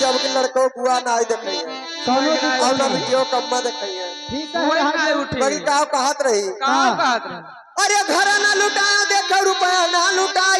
जबकि लड़को बुआ ना देख। रही है। और ना वीडियो कम्मा है बड़ी कहत रही। अरे घर ना लुटाया देखो रुपया ना लुटाया